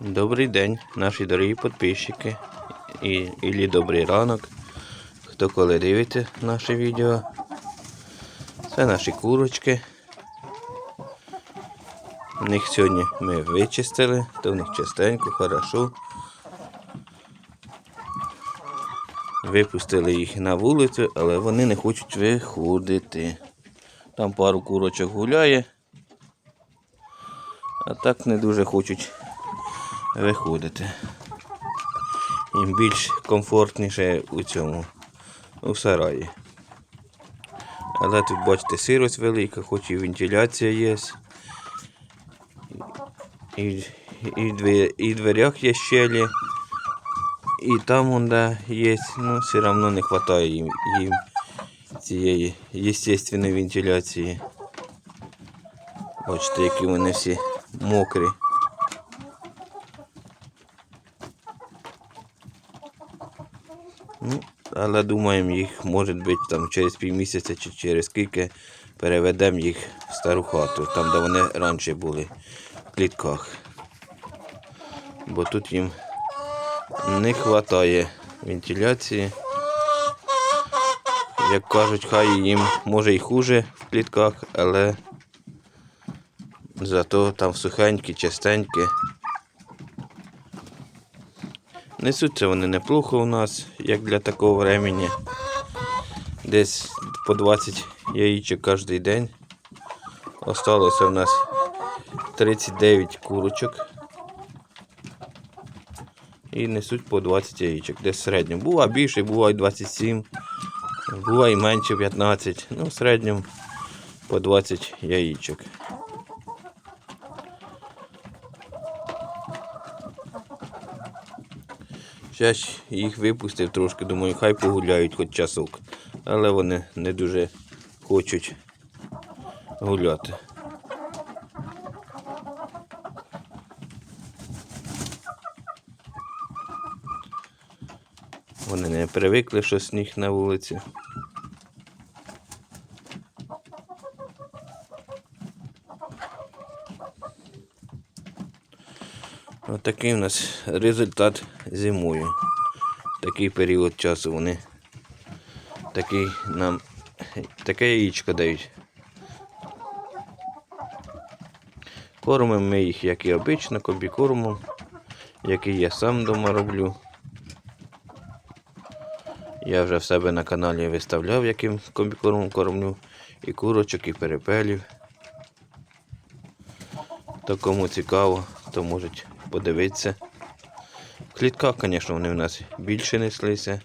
Добрий день, наші дорогі підписчики. І, ілі добрий ранок. Хто коли дивиться наше відео. Це наші курочки. Них сьогодні ми вичистили, то в них чистенько, хорошо. Випустили їх на вулицю, але вони не хочуть виходити. Там пару курочок гуляє, а так не дуже хочуть виходити. Їм більш комфортніше у цьому, у сараї. Але тут, бачите, сирость велика, хоч і вентиляція є. І, і, і в дверях є щелі, і там вон де є, ну все одно не вистачає їм, їм цієї естественної вентиляції. Бачите, які вони всі мокрі. Ну, але думаємо, їх може бути там через півмісяця чи через скільки переведемо їх в стару хату, там де вони раніше були в клітках. Бо тут їм не вистачає вентиляції. Як кажуть, хай їм може і хуже в клітках, але зато там сухенькі, чистенькі. Несуться вони неплохо у нас, як для такого времени. Десь по 20 яєчок кожен день. Осталося у нас 39 курочок. І несуть по 20 яєчок. Десь в середньому. Бува більше, буває 27, буває менше 15. Ну, в середньому по 20 Зараз їх випустив трошки, думаю, хай погуляють хоч часок. Але вони не дуже хочуть гуляти. Вони не привикли, що сніг на вулиці. Отакий у нас результат зимою. Такий період часу вони такий нам таке яєчко дають. Кормимо ми їх, як і обично, комбікормом, який я сам вдома роблю. Я вже в себе на каналі виставляв, яким комбікормом кормлю і курочок, і перепелів. То кому цікаво, то можуть подивитися. Клітках, звісно, вони в нас більше неслися.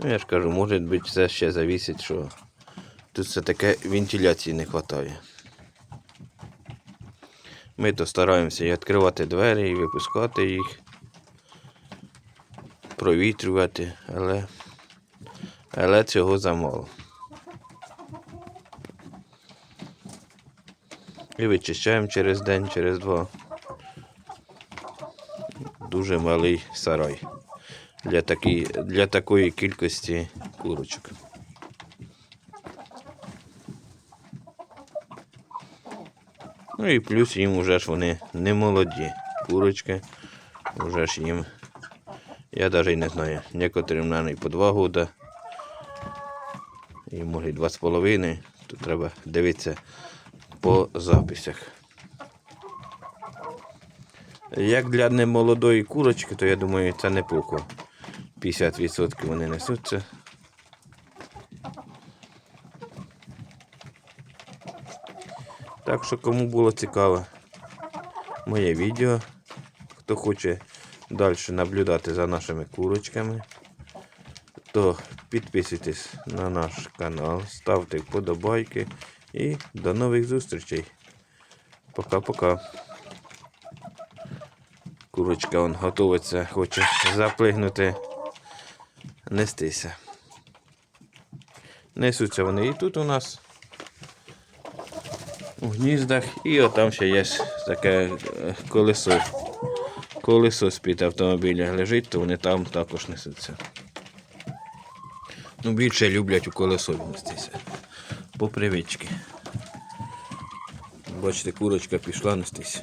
Ну, я ж кажу, може бути, все ще завісить, що тут все таке вентиляції не вистачає. Ми то стараємося і відкривати двері і випускати їх, провітрювати, але, але цього замало. І вичищаємо через день, через два. Дуже малий сарай для, такі, для такої кількості курочок. Ну і плюс їм вже ж вони не молоді. Курочки. Вже ж їм. Я навіть не знаю. Некоторим, мабуть, по два роки. І може і два з половиною. Тут треба дивитися по записях. Як для немолодої курочки, то я думаю, це неплохо. 50% вони несуться. Так що кому було цікаво моє відео, хто хоче далі наблюдати за нашими курочками, то підписуйтесь на наш канал, ставте вподобайки і до нових зустрічей. Пока-пока. Курочка он готується, хоче заплигнути, нестися. Несуться вони і тут у нас у гніздах, і отам ще є таке е, колесо. Колесо з-під автомобіля лежить, то вони там також несуться. Ну, більше люблять у колесо нестися. По привичці. Бачите, курочка пішла нестись.